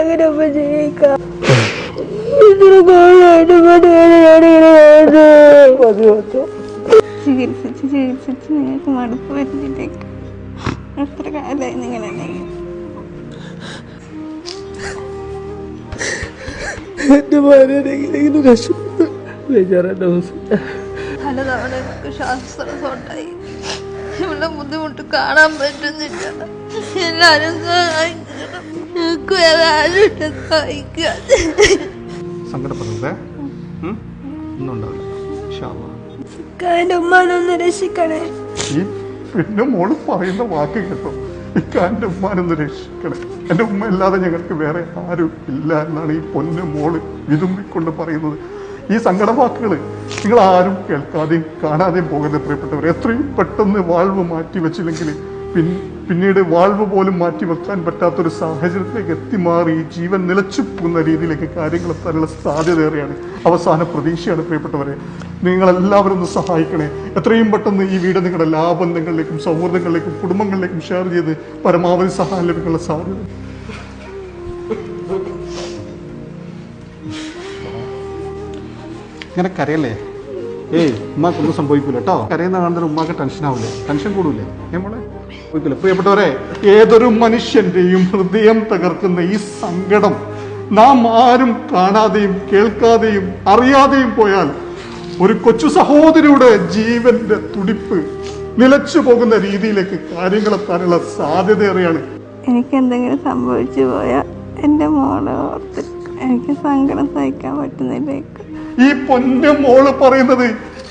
എങ്ങനെ ഇപ്പൊ ജീവിക്കാം ഇത്ര. ചികിത്സിച്ച് ചികിത്സിച്ച് നിങ്ങൾക്ക് മടുപ്പ് വരുന്നില്ലേക്ക് എത്ര കാലമായി നിങ്ങൾ എന്റെ ഇങ്ങനെ രക്ഷപ്പെട്ടു പലതവണ ഇവിടെ ബുദ്ധിമുട്ട് കാണാൻ പറ്റുന്നില്ല. എല്ലാരും സഹായിക്കാൻ? ഒന്നും ഉണ്ടാവില്ല ഉമ്മാനൊന്ന് രക്ഷിക്കണേ. പിന്നെ മോൾ പറയുന്ന വാക്ക് കേട്ടോ. ഇക്കാന്റെ ഉമ്മാനൊന്ന് രക്ഷിക്കണേ. എന്റെ ഉമ്മ ഇല്ലാതെ ഞങ്ങൾക്ക് വേറെ ആരും ഇല്ല എന്നാണ് ഈ പൊന്നു മോൾ വിതുമ്പിക്കൊണ്ട് പറയുന്നത്. ഈ സങ്കട വാക്കുകൾ നിങ്ങൾ ആരും കേൾക്കാതെയും കാണാതെയും പോകുന്ന പ്രിയപ്പെട്ടവർ എത്രയും പെട്ടെന്ന് വാൾവ് മാറ്റി വെച്ചില്ലെങ്കിൽ പിൻ പിന്നീട് വാൾവ് പോലും മാറ്റി വെക്കാൻ പറ്റാത്തൊരു സാഹചര്യത്തിലേക്ക് എത്തിമാറി മാറി ജീവൻ നിലച്ചു പോകുന്ന രീതിയിലേക്ക് കാര്യങ്ങൾ എത്താനുള്ള സാധ്യത ഏറെയാണ്. അവസാന പ്രതീക്ഷയാണ് പ്രിയപ്പെട്ടവരെ. നിങ്ങളെല്ലാവരും ഒന്ന് സഹായിക്കണേ. എത്രയും പെട്ടെന്ന് ഈ വീട് നിങ്ങളുടെ എല്ലാ ബന്ധങ്ങളിലേക്കും സൗഹൃദങ്ങളിലേക്കും കുടുംബങ്ങളിലേക്കും ഷെയർ ചെയ്ത് പരമാവധി സഹായം ലഭിക്കാനുള്ള സാധ്യത. ഇങ്ങനെ കരയല്ലേ ഏയ് ഉമ്മാക്കൊന്നും സംഭവിക്കൂല കേട്ടോ കരയുന്ന കാണുന്ന ഉമ്മാക്ക് ടെൻഷൻ ആവില്ലേ ടെൻഷൻ കൂടൂലേ നമ്മളെ പ്രിയപ്പെട്ടവരെ ഏതൊരു മനുഷ്യന്റെയും ഹൃദയം തകർക്കുന്ന ഈ സങ്കടം നാം ആരും കാണാതെയും കേൾക്കാതെയും അറിയാതെയും പോയാൽ ഒരു കൊച്ചു സഹോദരിയുടെ ജീവന്റെ തുടിപ്പ് നിലച്ചു പോകുന്ന രീതിയിലേക്ക് കാര്യങ്ങളെത്താനുള്ള സാധ്യതയേറെയാണ് എനിക്ക് എന്തെങ്കിലും സംഭവിച്ചു പോയാൽ എന്റെ മോളെ ഓർത്ത് എനിക്ക് സങ്കടം സഹിക്കാൻ പറ്റുന്നില്ലേക്ക് ഈ പൊന്നും മോൾ പറയുന്നത്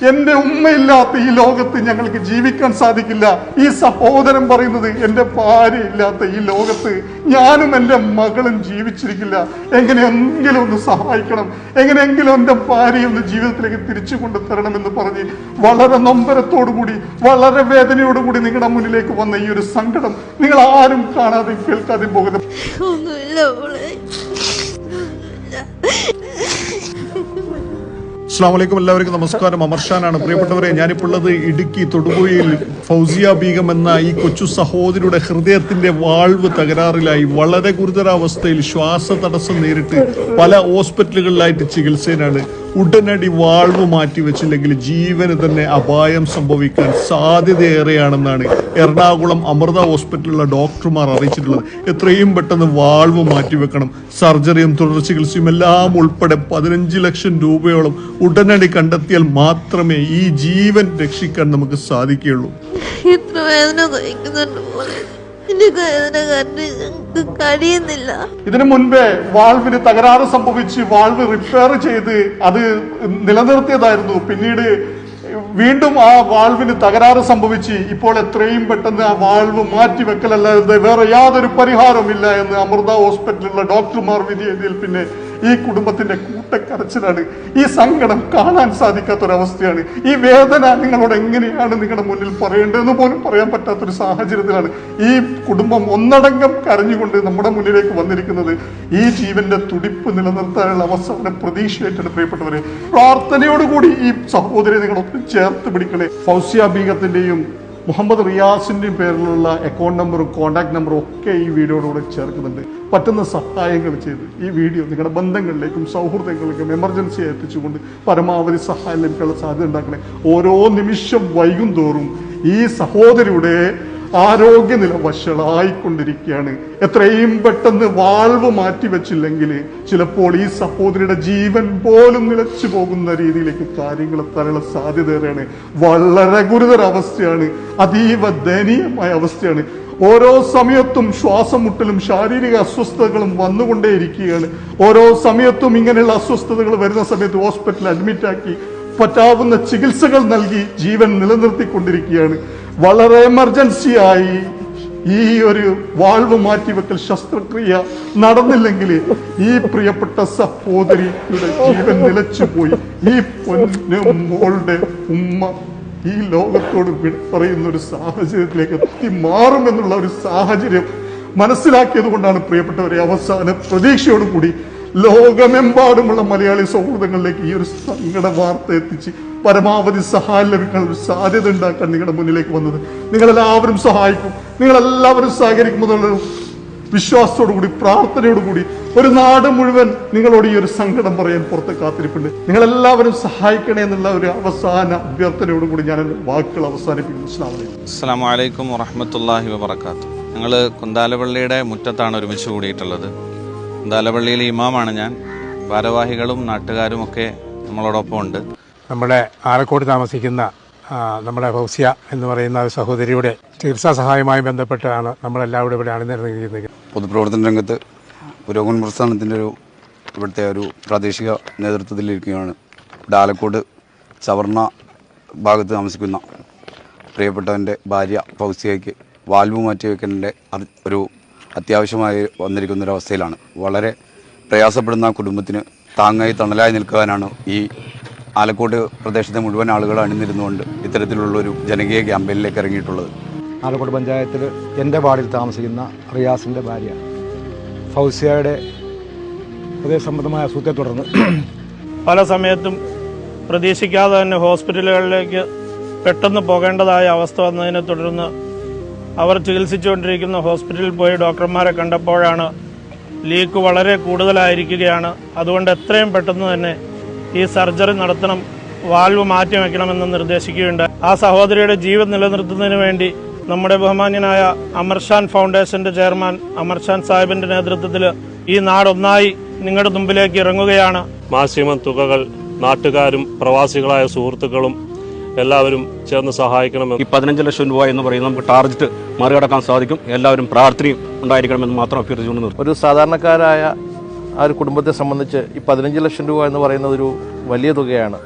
എന്റെ ഉമ്മയില്ലാത്ത ഈ ലോകത്ത് ഞങ്ങൾക്ക് ജീവിക്കാൻ സാധിക്കില്ല. ഈ സഹോദരൻ പറയുന്നത് എന്റെ ഭാര്യ ഇല്ലാത്ത ഈ ലോകത്ത് ഞാനും എന്റെ മകളും ജീവിച്ചിരിക്കില്ല. എങ്ങനെയെങ്കിലും ഒന്ന് സഹായിക്കണം. എങ്ങനെയെങ്കിലും എന്റെ ഭാര്യയെ ഒന്ന് ജീവിതത്തിലേക്ക് തിരിച്ചു കൊണ്ടുതരണം എന്ന് പറഞ്ഞ് വളരെ നൊമ്പരത്തോടു കൂടി വളരെ വേദനയോടുകൂടി നിങ്ങളുടെ മുന്നിലേക്ക് വന്ന ഈ ഒരു സങ്കടം. നിങ്ങൾ ആരും കാണാതെ കേൾക്കാതെ പോകുന്നത് അസ്സാം വലൈക്കും എല്ലാവർക്കും നമസ്കാരം. അമർഷാനാണ് പ്രിയപ്പെട്ടവരെ ഞാനിപ്പോൾ ഉള്ളത് ഇടുക്കി തൊടുപുഴയിൽ ഫൗസിയ ബീഗം എന്ന ഈ കൊച്ചു സഹോദരിയുടെ ഹൃദയത്തിന്റെ വാൾവ് തകരാറിലായി വളരെ ഗുരുതരാവസ്ഥയിൽ ശ്വാസ തടസ്സം നേരിട്ട് പല ഹോസ്പിറ്റലുകളിലായിട്ട് ചികിത്സയിലാണ് ഉടനടി വാൾവ് മാറ്റി വെച്ചില്ലെങ്കിൽ ജീവന് തന്നെ അപായം സംഭവിക്കാൻ സാധ്യതയേറെയാണെന്നാണ് എറണാകുളം അമൃത ഹോസ്പിറ്റലിലെ ഡോക്ടർമാർ അറിയിച്ചിട്ടുള്ളത്. എത്രയും പെട്ടെന്ന് വാൾവ് മാറ്റിവെക്കണം സർജറിയും തുടർ ചികിത്സയും എല്ലാം ഉൾപ്പെടെ പതിനഞ്ച് ലക്ഷം രൂപയോളം ഉടനടി കണ്ടെത്തിയാൽ മാത്രമേ ഈ ജീവൻ രക്ഷിക്കാൻ നമുക്ക് സാധിക്കുകയുള്ളൂ. കഴിയുന്നില്ല. ഇതിനു മുൻപേ വാൾവിന് തകരാറ് സംഭവിച്ച് വാൾവ് റിപ്പയർ ചെയ്ത് അത് നിലനിർത്തിയതായിരുന്നു. പിന്നീട് വീണ്ടും ആ വാൾവിന് തകരാറ് സംഭവിച്ച് ഇപ്പോൾ എത്രയും പെട്ടെന്ന് ആ വാൾവ് മാറ്റി വെക്കലല്ലാതെ വേറെ യാതൊരു പരിഹാരവുമില്ല എന്ന് അമൃത ഹോസ്പിറ്റലിലുള്ള ഡോക്ടർമാർ വിധി എഴുതിയിൽ പിന്നെ ഈ കുടുംബത്തിന്റെ കൂട്ടക്കരച്ചിലാണ്. ഈ സങ്കടം കാണാൻ സാധിക്കാത്തൊരവസ്ഥയാണ്. ഈ വേദന നിങ്ങളോട് എങ്ങനെയാണ് നിങ്ങളുടെ മുന്നിൽ പറയേണ്ടതെന്ന് പോലും പറയാൻ പറ്റാത്തൊരു സാഹചര്യത്തിലാണ് ഈ കുടുംബം ഒന്നടങ്കം കരഞ്ഞുകൊണ്ട് നമ്മുടെ മുന്നിലേക്ക് വന്നിരിക്കുന്നത്. ഈ ജീവന്റെ തുടിപ്പ് നിലനിർത്താനുള്ള അവസരം പ്രതീക്ഷയായിട്ടാണ് പ്രിയപ്പെട്ടവരെ. പ്രാർത്ഥനയോടുകൂടി ഈ സഹോദരി നിങ്ങളൊപ്പം ചേർത്ത് പിടിക്കണേ. ഫൗസിയ ബീഗത്തിന്റെയും മുഹമ്മദ് റിയാസിന്റെയും പേരിലുള്ള അക്കൗണ്ട് നമ്പറും കോൺടാക്ട് നമ്പറും ഒക്കെ ഈ വീഡിയോയോടുകൂടെ ചേർക്കുന്നുണ്ട്. പറ്റുന്ന സഹായങ്ങൾ ചെയ്ത് ഈ വീഡിയോ നിങ്ങളുടെ ബന്ധങ്ങളിലേക്കും സൗഹൃദങ്ങളിലേക്കും എമർജൻസി എത്തിച്ചുകൊണ്ട് പരമാവധി സഹായം ലഭിക്കാനുള്ള സാധ്യത ഉണ്ടാക്കണേ. ഓരോ നിമിഷം വൈകും തോറും ഈ സഹോദരിയുടെ ആരോഗ്യനില വഷളായിക്കൊണ്ടിരിക്കുകയാണ് എത്രയും പെട്ടെന്ന് വാൾവ് മാറ്റി വെച്ചില്ലെങ്കിൽ ചിലപ്പോൾ ഈ സഹോദരിയുടെ ജീവൻ പോലും നിലച്ചു പോകുന്ന രീതിയിലേക്ക് കാര്യങ്ങൾ എത്താനുള്ള സാധ്യത ഏറെയാണ് വളരെ ഗുരുതര അവസ്ഥയാണ്. അതീവ ദയനീയമായ അവസ്ഥയാണ്. ഓരോ സമയത്തും ശ്വാസം മുട്ടലും ശാരീരിക അസ്വസ്ഥതകളും വന്നുകൊണ്ടേയിരിക്കുകയാണ്. ഓരോ സമയത്തും ഇങ്ങനെയുള്ള അസ്വസ്ഥതകൾ വരുന്ന സമയത്ത് ഹോസ്പിറ്റലിൽ അഡ്മിറ്റാക്കി പറ്റാവുന്ന ചികിത്സകൾ നൽകി ജീവൻ നിലനിർത്തിക്കൊണ്ടിരിക്കുകയാണ്. വളരെ എമർജൻസി ആയി ഈ ഒരു വാൾവ് മാറ്റിവെക്കൽ ശസ്ത്രക്രിയ നടന്നില്ലെങ്കിൽ ഈ പ്രിയപ്പെട്ട സഹോദരിയുടെ ജീവൻ നിലച്ചുപോയി. ഈ പൊന്നു മോളുടെ ഉമ്മ ഈ ലോകത്തോട് പറയുന്ന ഒരു സാഹചര്യത്തിലേക്ക് എത്തി മാറുമെന്നുള്ള ഒരു സാഹചര്യം മനസ്സിലാക്കിയത് കൊണ്ടാണ് പ്രിയപ്പെട്ടവരെ അവസാന പ്രതീക്ഷയോടുകൂടി ലോകമെമ്പാടുമുള്ള മലയാളി സൗഹൃദങ്ങളിലേക്ക് ഈ ഒരു സങ്കട വാർത്ത എത്തിച്ച് പരമാവധി സഹായം ലഭിക്കാൻ ഒരു സാധ്യത ഉണ്ടാക്കാൻ നിങ്ങളുടെ മുന്നിലേക്ക് വന്നത്. നിങ്ങളെല്ലാവരും സഹായിക്കും. നിങ്ങളെല്ലാവരും സഹകരിക്കുമെന്നുള്ള വിശ്വാസത്തോടു കൂടി പ്രാർത്ഥനയോടു കൂടി ഒരു നാട് മുഴുവൻ നിങ്ങളോട് ഈ ഒരു സങ്കടം പറയാൻ പുറത്ത് കാത്തിരിപ്പുണ്ട്. നിങ്ങളെല്ലാവരും സഹായിക്കണേ എന്നുള്ള ഒരു അവസാന അഭ്യർത്ഥനയോടുകൂടി ഞാൻ എന്റെ വാക്കുകൾ അവസാനിപ്പിക്കുന്നു. അസ്സാം വലൈക്കും ഞങ്ങൾ കുന്താലപള്ളിയുടെ മുറ്റത്താണ് ഒരുമിച്ച് കൂടിയിട്ടുള്ളത്. കുന്താലപള്ളിയിലെ ഇമാമാണ് ഞാൻ. ഭാരവാഹികളും നാട്ടുകാരും ഒക്കെ നമ്മളോടൊപ്പം ഉണ്ട് നമ്മുടെ ആലക്കോട് താമസിക്കുന്ന നമ്മുടെ ഫൗസിയ എന്ന് പറയുന്ന ഒരു സഹോദരിയുടെ ചികിത്സാ സഹായമായി ബന്ധപ്പെട്ടാണ് നമ്മളെല്ലാവരും ഇവിടെ അണിനിരന്നിരിക്കുന്നത്. പൊതുപ്രവർത്തന രംഗത്ത് പുരോഗമന പ്രസ്ഥാനത്തിന്റെ ഒരു ഇവിടുത്തെ ഒരു പ്രാദേശിക നേതൃത്വത്തിലിരിക്കുകയാണ്. ഇവിടെ ആലക്കോട് സവർണ ഭാഗത്ത് താമസിക്കുന്ന പ്രിയപ്പെട്ടവന്റെ ഭാര്യ ഫൗസിയയ്ക്ക് വാൽവ് മാറ്റി വയ്ക്കലിന്റെ ഒരു അത്യാവശ്യമായി വന്നിരിക്കുന്ന ഒരു അവസ്ഥയിലാണ്. വളരെ പ്രയാസപ്പെടുന്ന കുടുംബത്തിന് താങ്ങായി തണലായി നിൽക്കുവാനാണ് ഈ ആലക്കോട് പ്രദേശത്തെ മുഴുവൻ ആളുകൾ അണിനിരുന്നുകൊണ്ട് ഇത്തരത്തിലുള്ള ഒരു ജനകീയ ക്യാമ്പയിനിലേക്ക് ഇറങ്ങിയിട്ടുള്ളത്. ആലക്കോട് പഞ്ചായത്തിൽ എന്റെ വാർഡിൽ താമസിക്കുന്ന റിയാസിന്റെ ഭാര്യ. ഫൗസിയയുടെ ഹൃദയ സംബന്ധമായ അസുഖത്തെ തുടർന്ന് പല സമയത്തും പ്രതീക്ഷിക്കാതെ തന്നെ ഹോസ്പിറ്റലുകളിലേക്ക് പെട്ടെന്ന് പോകേണ്ടതായ അവസ്ഥ വന്നതിനെ തുടർന്ന് അവർ ചികിത്സിച്ചുകൊണ്ടിരിക്കുന്ന ഹോസ്പിറ്റലിൽ പോയി ഡോക്ടർമാരെ കണ്ടപ്പോഴാണ് ലീക്ക് വളരെ കൂടുതലായിരിക്കുകയാണ്. അതുകൊണ്ട് എത്രയും പെട്ടെന്ന് തന്നെ ഈ സർജറി നടത്തണം വാൽവ് മാറ്റി വയ്ക്കണമെന്ന് നിർദ്ദേശിക്കുകയുണ്ട് ആ സഹോദരിയുടെ ജീവൻ നിലനിർത്തുന്നതിന് വേണ്ടി നമ്മുടെ ബഹുമാന്യനായ അമർഷാൻ ഫൗണ്ടേഷന്റെ ചെയർമാൻ അമർഷാൻ സാഹിബിന്റെ നേതൃത്വത്തിൽ ഈ നാടൊന്നായി നിങ്ങളുടെ മുമ്പിലേക്ക് ഇറങ്ങുകയാണ്. മാക്സിമം തുകകൾ നാട്ടുകാരും പ്രവാസികളായ സുഹൃത്തുക്കളും എല്ലാവരും ചേർന്ന് സഹായിക്കണം ഈ പതിനഞ്ച് ലക്ഷം രൂപ എന്ന് പറയുന്നത് നമുക്ക് ടാർജറ്റ് മറികടക്കാൻ സാധിക്കും. എല്ലാവരും പ്രാർത്ഥനയും ഉണ്ടായിരിക്കണമെന്ന് മാത്രം അഭ്യർത്ഥിച്ചുകൊണ്ട് ഒരു സാധാരണക്കാരായ ആ ഒരു കുടുംബത്തെ സംബന്ധിച്ച് ഈ പതിനഞ്ച് ലക്ഷം രൂപ എന്ന് പറയുന്നത് ഒരു വലിയ തുകയാണ്.